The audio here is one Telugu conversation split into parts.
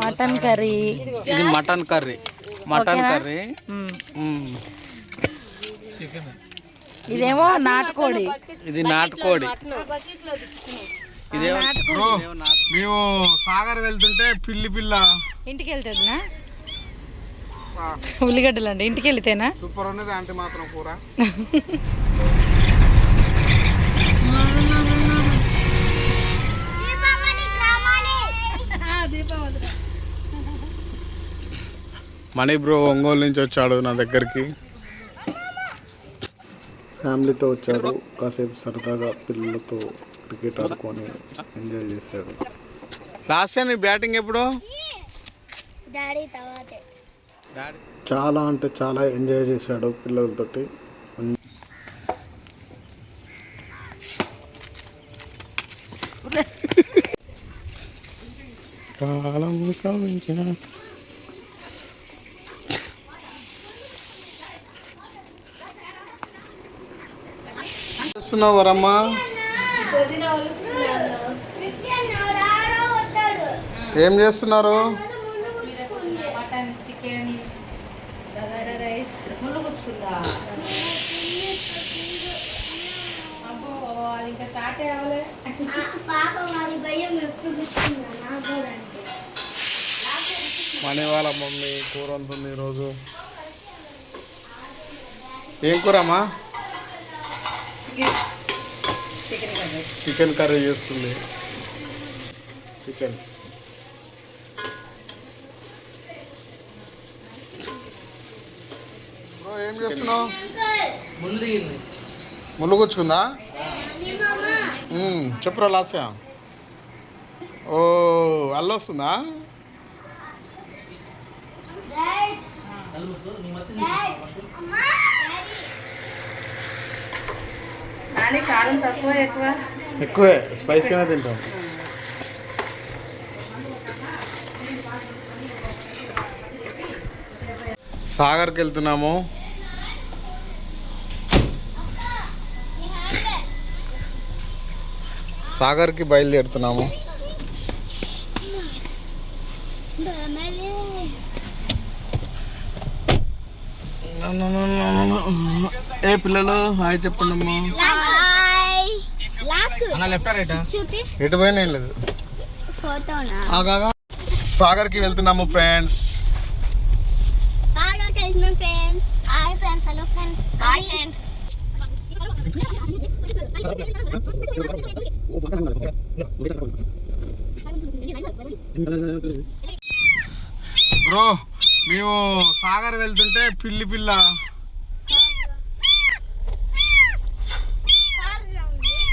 Mutton curry. ఇది మటన్ కర్రీ. Mutton curry. ఇదేమో నాటుకోడి. ఇది నాటుకోడి. ఇదేమో మేము సాగర్ వెళ్తుంటే పిల్లి పిల్ల. ఇంటికి వెళ్తుందినా ఉల్లిగడ్డలు అండి ఇంటికి వెళ్తేనా సూపర్ ఉన్నది అంటే మాత్రం కూర. మణి బ్రో ఒంగోలు నుంచి వచ్చాడు నా దగ్గరికి. ఫ్యామిలీతో వచ్చాడు కాసేపు సరదాగా పిల్లలతో క్రికెట్ ఆడుకొని ఎంజాయ్ చేశాడు లాస్ట్ నీ బ్యాటింగ్ ఎప్పుడు? చాలా అంటే చాలా ఎంజాయ్ చేశాడు పిల్లలతోటి. కాలం కవించిన చేస్తున్నావు వరమ్మా ఏం చేస్తున్నారు మటన్ చికెన్ రైస్ ముళ్ళు గుచ్చుకుందా అబ్బో అది ఇంకా స్టార్ట్ అవ్వలే పాప వారి భయం ఎప్పుడు కూర్చుందా నాకు అంటే మనీ వాళ్ళ మమ్మీ కూర ఉంటుంది ఈరోజు. ఏం కూరమ్మా? చికెన్ కర్రీ చేస్తుంది. చికెన్. బ్రో, ఏం చేస్తున్నావు? ముళ్ళు గుచ్చుకుందా? మ్మ్, చెప్పురా లాస్య. ఓ అల్ల వస్తుందా? కానీ కారం తక్కువ ఎక్కువ? ఎక్కువే స్పైసీగానే తింటాం. సాగర్కి వెళ్తున్నాము. సాగర్కి బయలుదేరుతున్నాము. ఏ పిల్లలు హాయ్ చెప్పండి అమ్మా చూపి. ఎటు పోయినా ఏం లేదు. ఫోటోనా? ఆగాగా సాగర్కి వెళ్తున్నాము ఫ్రెండ్స్ సాగర్ వెళ్తున్నాం friends hi friends hello friends hi friends bro మేము సాగర్ వెళ్తుంటే పిల్లి పిల్ల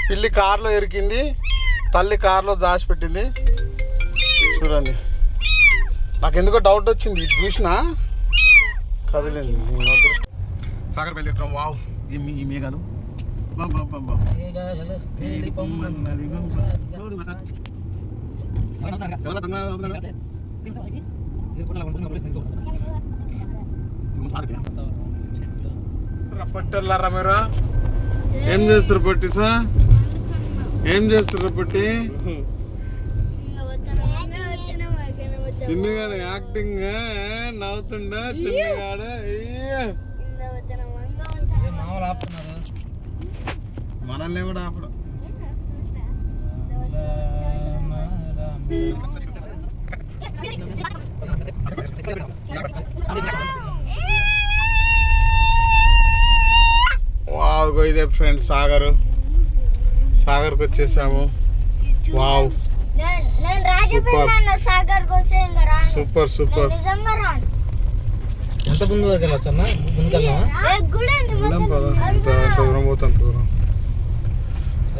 పిల్లి కార్లో ఇరికింది తల్లి కార్లో దాచిపెట్టింది. చూడండి. నాకు ఎందుకో డౌట్ వచ్చింది ఇది చూసినా? కదిలింది. సాగర్ బయలుదేరుతాం వావ్ ఈ ఈ మేఘాలు మీరు. ఏం చేస్తారు పట్టి సార్? ఏం చేస్తారు పట్టి? చిన్నగాడు యాక్టింగ్ నవ్వుతుండ? చిన్నగాడు అయ్యో. మనల్ని కూడా ఆపడం. వావ్ గో ఇదే ఫ్రెండ్స్ సాగరు. సాగర్కి వచ్చేసాము. వావ్. నేను రాజపేట సాగర్ కోసం ఇంకా రాను. Super super. ఎంత ముందు వరకు వెళ్ళొచ్చు అన్న? ముందుకెళ్ళామా ఏ గుడి ఉంది వెళ్దాం పద అంత అంత దూరం పోతే అంత దూరం.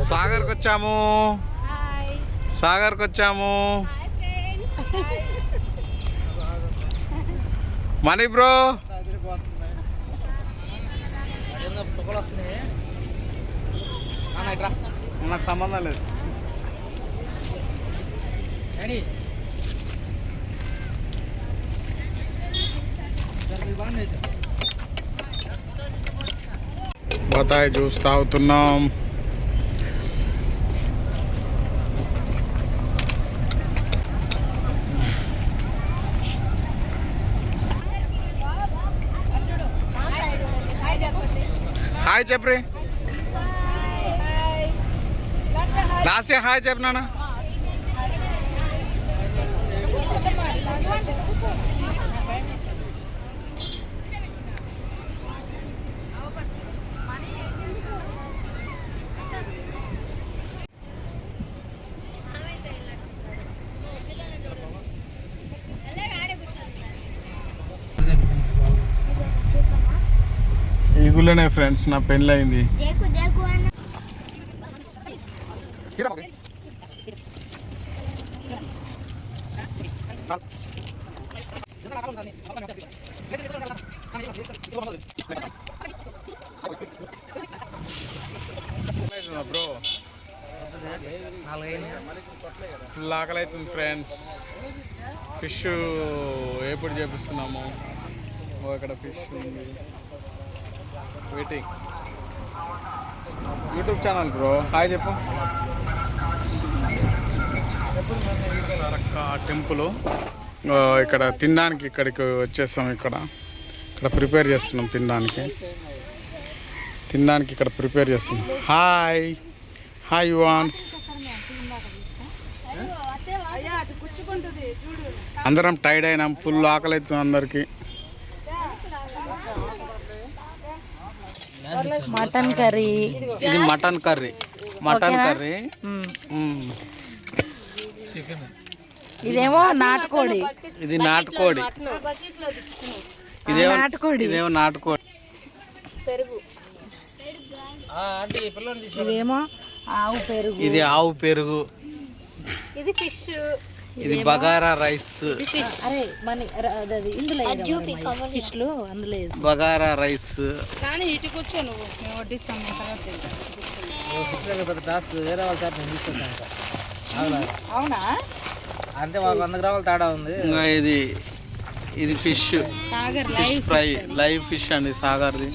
సాగర్కి వచ్చాము. హాయ్. సాగర్కి వచ్చాము. Money bro. వస్తున్నాయి. నాకు సంబంధం లేదు. బతాయి చూస్తా అవుతున్నాం హాయ్ చెప్పరే. లాస్ట్ హాయ్ చెప్పు నాన్న. ఈ గుళ్ళనే ఫ్రెండ్స్ నా పెళ్ళి అయింది బ్రో ఫుల్ ఆకలి అవుతుంది ఫ్రెండ్స్ ఫిష్ ఎప్పుడు చేపిస్తున్నాము. అక్కడ ఇక్కడ ఫిష్ ఉంది. Waiting YouTube channel bro hi చెప్పు. సారక్క టెంపుల్ ఇక్కడ తినడానికి ఇక్కడికి వచ్చేస్తాం ఇక్కడ. ఇక్కడ ప్రిపేర్ చేస్తున్నాం తినడానికి. తినడానికి ఇక్కడ ప్రిపేర్ చేస్తున్నాం. హాయ్. హాయ్ వాన్స్ అందరం టైర్డ్ అయినాం. ఫుల్ ఆకలి అవుతుంది అందరికి. Mutton curry. ఇది మటన్ కర్రీ. Mutton curry. ఇదేమో నాటుకోడి. ఇది నాటుకోడి. ఇదేమో నాటుకోడి. ఇదేమో నాటుకోడి. తీసి ఇదేమో ఆవు పెరుగు. ఇది ఆవు పెరుగు. ఇది ఫిష్. ఇది బగారా రైస్. అరే మన అది ఇందులో ఫిష్లో అందులో బగారా రైస్. కానీ ఇటు కూర్చో నువ్వు. మేము వడ్డిస్తాం మేము తర్వాత తింటాం. పెద్ద టాస్క్ వేరే వాళ్ళ. అవునా? అంటే వంద గ్రాముల తేడా ఉంది. ఇంకా ఇది ఇది fish fish fry live fish అండి సాగర్ది.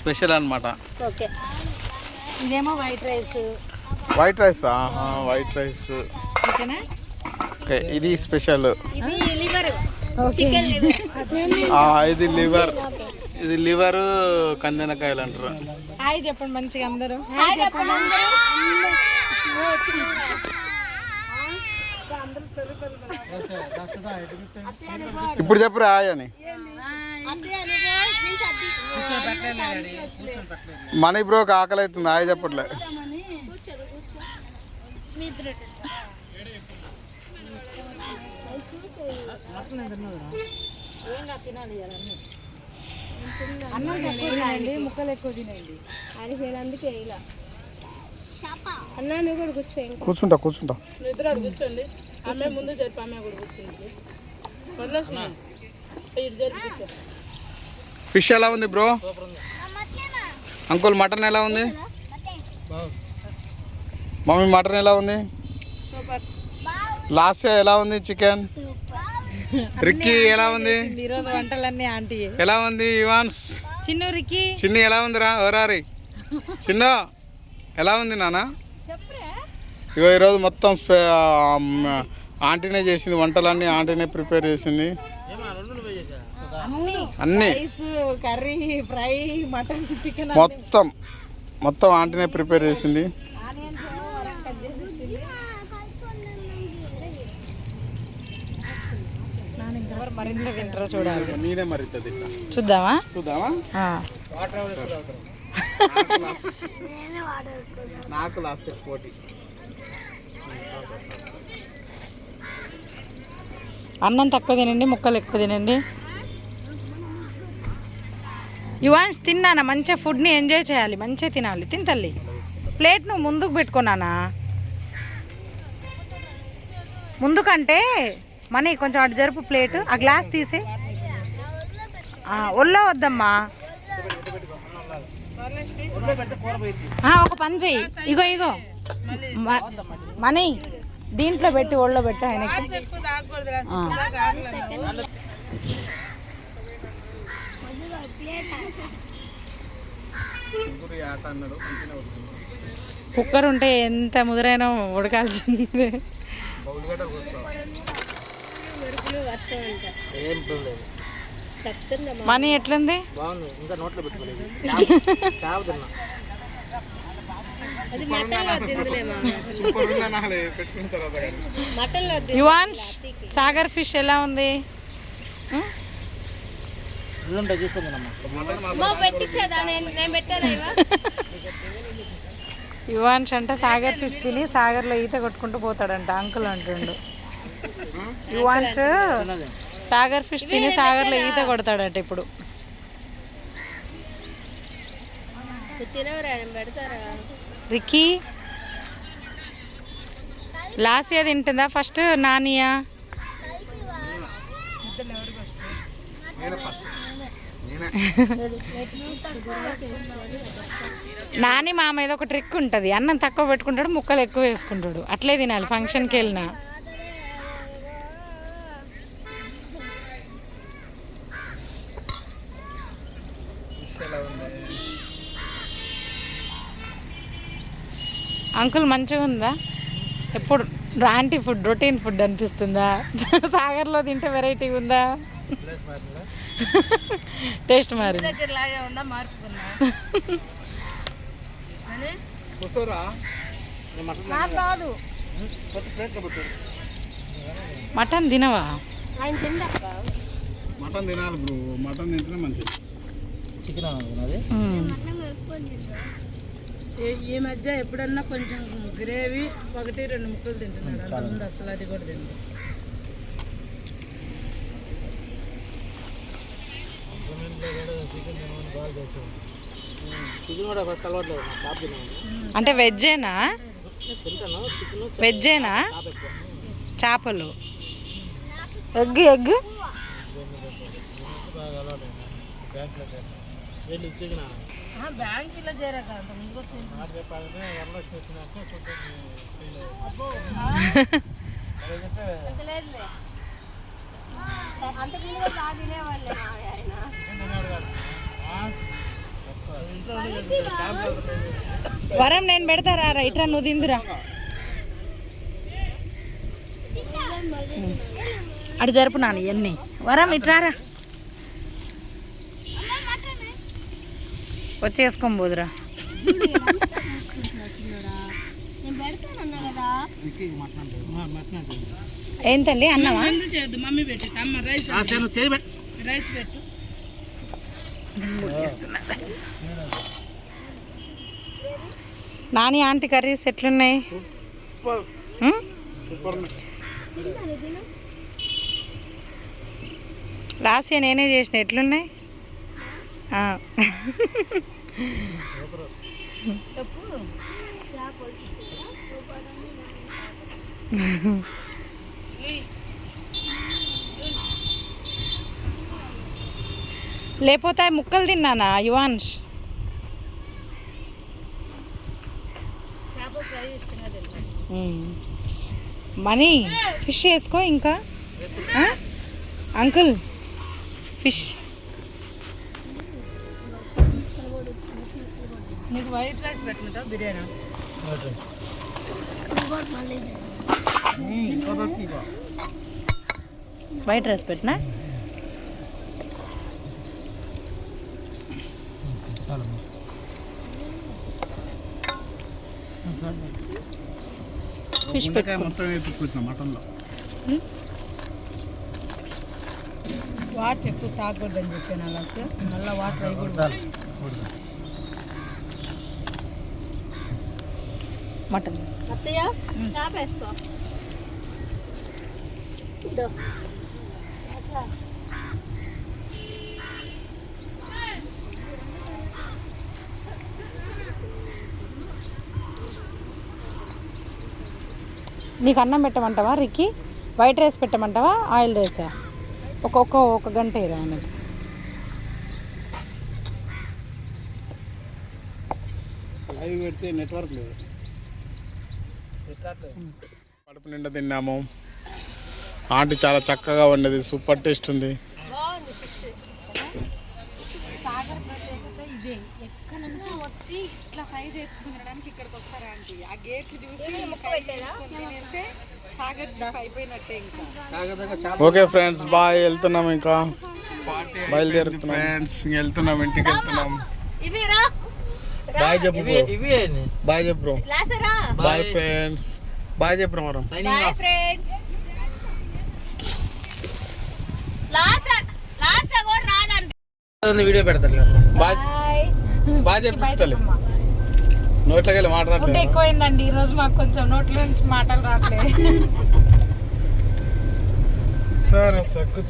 స్పెషల్ అన్నమాట. ఓకే. ఇదేమో white rice white rice white rice ఓకేనా? ఓకే ఇది స్పెషల్ ఇది లివర్ ఇది లివర్ ఇది లివర్ కందెనకాయలు అంటారు. హాయ్ చెప్పండి మంచిగా అందరూ. హాయ్ చెప్పండి ఇప్పుడు చెప్పు రాయ్ అని. మనీ బ్రోకి ఆకలి అవుతుంది హాయ్ చెప్పట్లే. అన్నం తక్కువ తినండి ముక్కలు ఎక్కువ తినండి అది అందుకే ఇలా అన్న నువ్వు కూడా కూర్చో ఇంకా కూర్చుంటా కూర్చుంటా కూర్చోండి. ఆమె ముందు జరిపి ఆమె కూడా ఇటు జరిపి ఫిష్ ఎలా ఉంది బ్రో? అంకుల్ మటన్ ఎలా ఉంది? మమ్మీ మటన్ ఎలా ఉంది? సూపర్. లాస్ట్ ఎలా ఉంది చికెన్? రిక్కీ ఎలా ఉంది? ఈరోజు వంటలన్నీ ఆంటీ. ఎలా ఉంది ఇవాన్స్? చిన్నూరికి చిన్ని ఎలా ఉందిరా? ఓరారి చిన్న ఎలా ఉంది నాన్న? ఇగో ఈరోజు మొత్తం ఆంటీనే చేసింది వంటలన్నీ ఆంటీనే ప్రిపేర్ చేసింది. అన్నీ. కర్రీ ఫ్రై మటన్ చికెన్ మొత్తం మొత్తం ఆంటీనే ప్రిపేర్ చేసింది. మరింత చూడాలి. నేనే మరి ఇట్లా చూద్దామా? చూద్దామా? ఆ. నాకు లాస్ట్ పోటీ. అన్నం తక్కువ తినండి ముక్కలు ఎక్కువ తినండి. యువాన్స్ తిన్నానా? మంచిగా ఫుడ్ని ఎంజాయ్ చేయాలి మంచిగా తినాలి. తిని తల్లి. ప్లేట్ నువ్వు ముందుకు పెట్టుకున్నానా? ముందుకంటే మనీ కొంచెం అటు జరుపు ప్లేట్ ఆ గ్లాస్ తీసి. ఆ, ఒళ్ళో వద్దమ్మా. ఒక పని చెయ్యి. ఇగో ఇగో. మనీ. దీంట్లో పెట్టి ఒళ్ళో పెట్టు ఆయనకి. కుక్కర్ ఉంటే ఎంత ముదురైనా ఉడకాల్సిందే. మనీ ఎట్లుంది? బాగుంది. ఇంకా నోట్లో పెట్టుకోలేదు. చేప తిన్నా సూపర్ ఉందా నాలే పెట్టుకున్న తర్వాత కానీ. యువాన్స్ సాగర్ ఫిష్ ఎలా ఉంది? యువాన్స్ అంటే సాగర్ ఫిష్ తిని సాగర్లో ఈత కొట్టుకుంటూ పోతాడంట అంకుల్ అంటుండు. యువాన్స్ సాగర్ ఫిష్ తిని సాగర్లో ఈత కొడతాడట ఇప్పుడు. రిక్కీ లాసియా తింటుందా? ఫస్ట్ నానియా? నాని మా మీద ఒక ట్రిక్ ఉంటుంది. అన్నం తక్కువ పెట్టుకుంటాడు ముక్కలు ఎక్కువ వేసుకుంటాడు. అట్లే తినాలి ఫంక్షన్కి వెళ్ళినా. అంకుల్ మంచిగా ఉందా? ఎప్పుడు రాంటి ఫుడ్ రొటీన్ ఫుడ్ అనిపిస్తుందా? సాగర్లో తింటే వెరైటీ ఉందా? టేస్ట్ వస్తారా మటన్ తినవా? మటన్ తినాలి బ్రో. మటన్ తింటేనే మంచిది. చికెన్. ఈ- మధ్య ఎప్పుడన్నా కొంచెం గ్రేవీ ఒకటి రెండు ముక్కలు తింటున్నాడు అంతకుముందు అసలు అది కూడా తింటాడు అంటే వెజ్జేనా? వెజ్జేనా? చేపలు. Egg egg? బాగా అలవాటు బ్యాంక్లో చేరాక చెప్పాలంటే వరలక్ష్మి వచ్చినాక వరం నేను పెడతారా రైట్రా నువ్వు తిందురా. అటు జరుపు నాని ఇవన్నీ వరం ఇట్రారా వచ్చి పోదురా ఏంటండి అన్నమా ముందు మమ్మీ పెట్టి అమ్మ రైస్ పెట్టు రైస్ పెట్టు నాని ఆంటీ కర్రీస్ ఎట్లున్నాయి? లాస్ట్ నేనే చేసిన ఎట్లున్నాయి? లేకపోతే అవి ముక్కలు తిన్నానా యువాన్స్ చేప ఫ్రై ఇష్టంగా తింటాడు ఉమ్. మనీ ఫిష్ వేసుకో ఇంకా ఆ? అంకుల్ ఫిష్ వైట్ రైస్ పెట్టమంటావు బిర్యానీ వైట్ రైస్ పెట్టినా ఫిష్ గుండెకాయ మొత్తం ఎత్తుకొచ్చిన మటన్లో వాటర్ ఎక్కువ తాగకూడదని చెప్పాను అలా సార్ మళ్ళీ వాటర్ అవి మటన్. నీకు అన్నం పెట్టమంటావా రిక్కి? వైట్ రైస్ పెట్టమంటావా ఆయిల్ రైసా? ఒక్కొక్క ఒక గంట ఇరా ఆయనకి లైవ్ పెడితే నెట్వర్క్ లేదు. కడుపు నిండా తిన్నాము. ఆంటీ చాలా చక్కగా వండేది సూపర్ టేస్ట్ ఉంది. సాగర్ ప్రత్యేకత ఇదే. ఎక్కడ నుంచో వచ్చి ఇట్లా ఫ్రై చేసుకునడానికి ఇక్కడికి వస్తారా ఆంటీ? ఆ గేట్ చూసి సాగర్ అయిపోయినట్టే ఇంకా. కాగదాకా చేప ఓకే ఫ్రెండ్స్ బాయ్. వెళ్తున్నాం ఇంకా. బయలుదేరుతున్నాం. ఫ్రెండ్స్ వెళ్తున్నాం ఇంటికి వెళ్తున్నాం. బాయ్ చెప్పు ఏంది? బాయ్ చెప్పు bro bye bye friends bye చెప్పు సైనింగ్ ఆఫ్ ఉంది వీడియో పెడతారు కదా. బాయ్ బాయ్ చెప్పు నోట్లోకి వెళ్ళి మాట్లాడలేదు ఎక్కువైందండి ఈ రోజు మాకు కొంచెం నోట్ల నుంచి మాటలు రావట్లేదు సరే సక్కు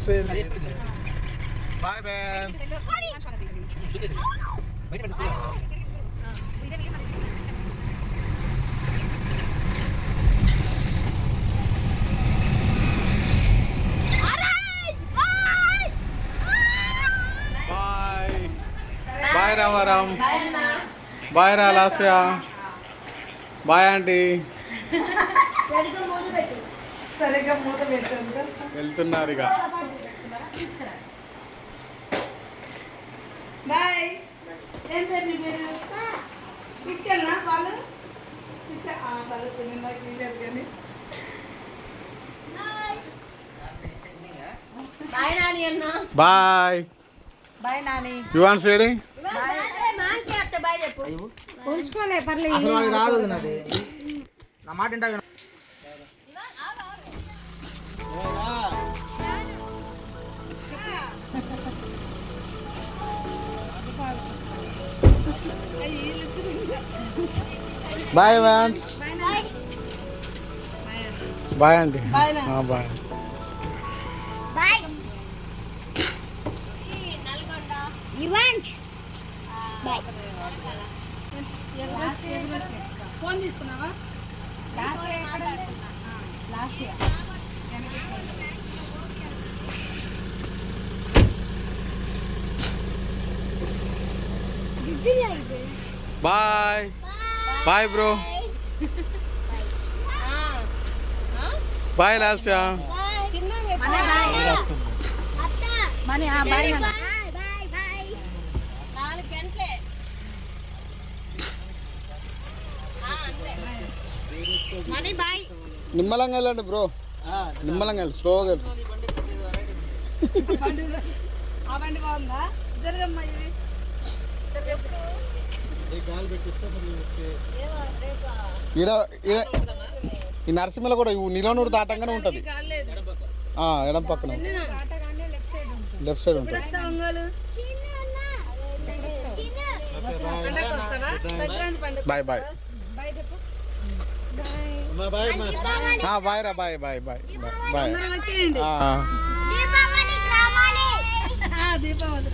బాయ్ ఫ్రెండ్స్ బయట పెడతారు. బాయ్ బాయ్ రామారాం బాయ్ రా లాస్య. Bye aunty. వెళ్తున్నారు ఇక. బాయ్. ఏం పేరు మీ పేరు? తీసుకెళ్ళనా వాళ్ళు bye bye. Nani. You wants ready ఉంచుకోలే పర్లేదు. రాదు నాది. నా మాట వింటా బాయ్ వాన్స్ bye. Aunty bye bye. ఇవాంట్ phone తీసుకున్నావా? Bye. Bye. Bro. Bye. Lasya. Money ఆ బాయ్ నాన్న. బాయ్ బాయ్ నిమ్మలంగా వెళ్ళండి బ్రో. నిమ్మలంగా వెళ్ళి స్లోగా ఈ నరసింహల కూడా నిలవనూరు దాటంగానే ఉంటుంది. ఎడం పక్కన లెఫ్ట్ సైడ్ ఉంటుంది. పండుగ బాయ్ బాయ్. బాయ్ రా bye bye bye bye. Bye. Deepavali.